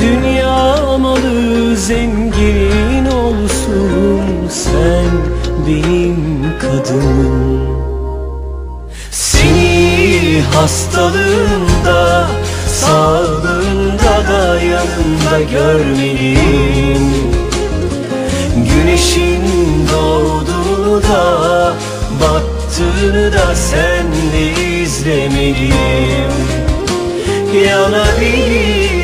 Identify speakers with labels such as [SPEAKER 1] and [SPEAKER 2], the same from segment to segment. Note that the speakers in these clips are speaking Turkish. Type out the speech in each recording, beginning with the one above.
[SPEAKER 1] Dünya malı zengin olsun sen benim kadınım. Seni hastalığında sağlığında da yanında görmeliyim. Güneşin doğduğunu da battığını da senle izlemeliyim. Yanabilir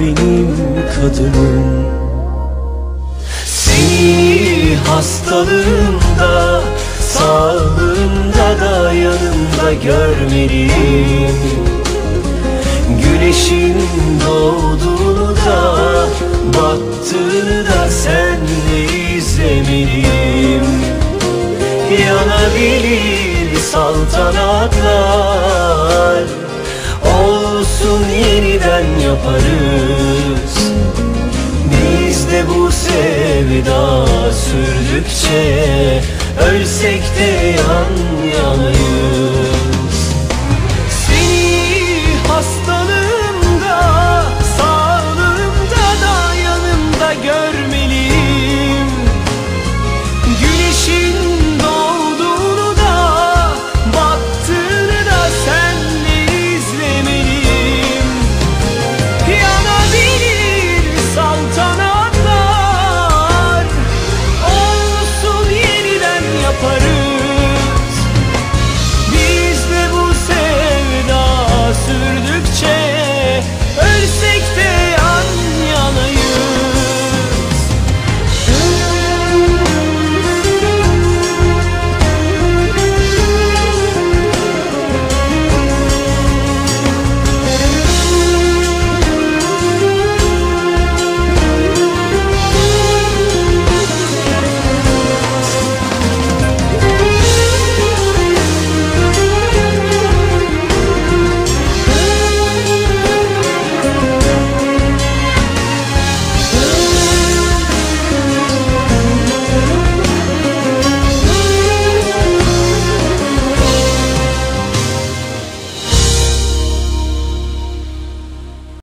[SPEAKER 1] benim kadınım. Seni hastalığında Sağlığında da yanında görmeliyim. Güneşin doğduğunu da Battığını da senle izlemeliyim. Yanabilir saltanatlar Olsun yeniden yaparız. Biz de bu sevda sürdükçe Ölsek de yan